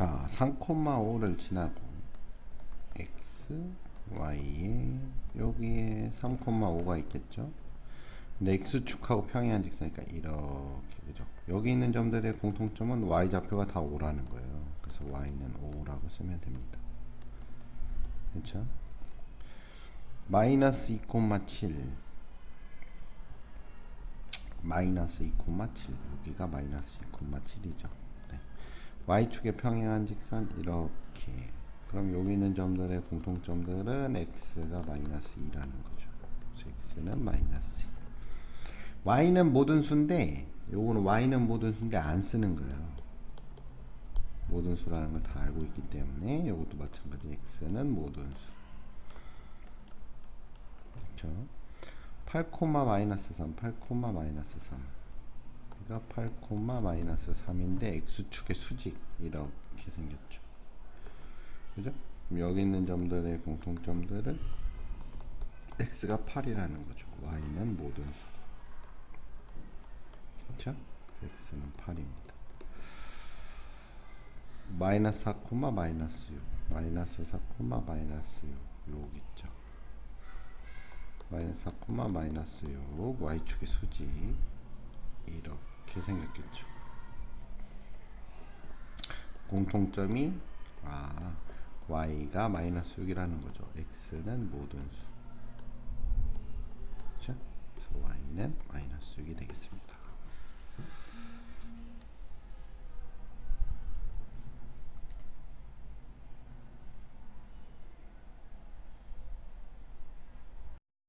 자, 3,5를 지나고 x, y에 여기에 3,5가 있겠죠. 근데 x축하고 평행한 직선이니까 이렇게 그죠. 여기 있는 점들의 공통점은 y 좌표가 다 5라는 거예요. 그래서 y는 5라고 쓰면 됩니다. 그렇죠? 마이너스 2,7 마이너스 2,7 여기가 마이너스 2,7이죠. 네. y축에 평행한 직선 이렇게 그럼 여기 있는 점들의 공통점들은 x가 마이너스 2라는 거죠. x는 마이너스 2 y는 모든 수인데 요거는 y는 모든 수인데 안 쓰는 거예요. 모든 수라는 걸 다 알고 있기 때문에 요것도 마찬가지 x는 모든 수 그렇죠? 8, 마이너스 3, 8, 마이너스 3. 여기가 8, 마이너스 3인데 x축의 수직 이렇게 생겼죠. 그죠? 여기 있는 점들의 공통점들은 x가 8이라는 거죠. y는 모든 수. 그렇죠? x는 8입니다. 마이너스 4, 마이너스 6, 마이너스 4, 마이너스 6, 6 있죠. 마이너스 4, 마이너스 6 y축의 수직 이렇게 생겼겠죠. 공통점이 아 y가 마이너스 6이라는 거죠. x는 모든 수. 그렇죠? 그래서 y는 마이너스 6이 되겠습니다.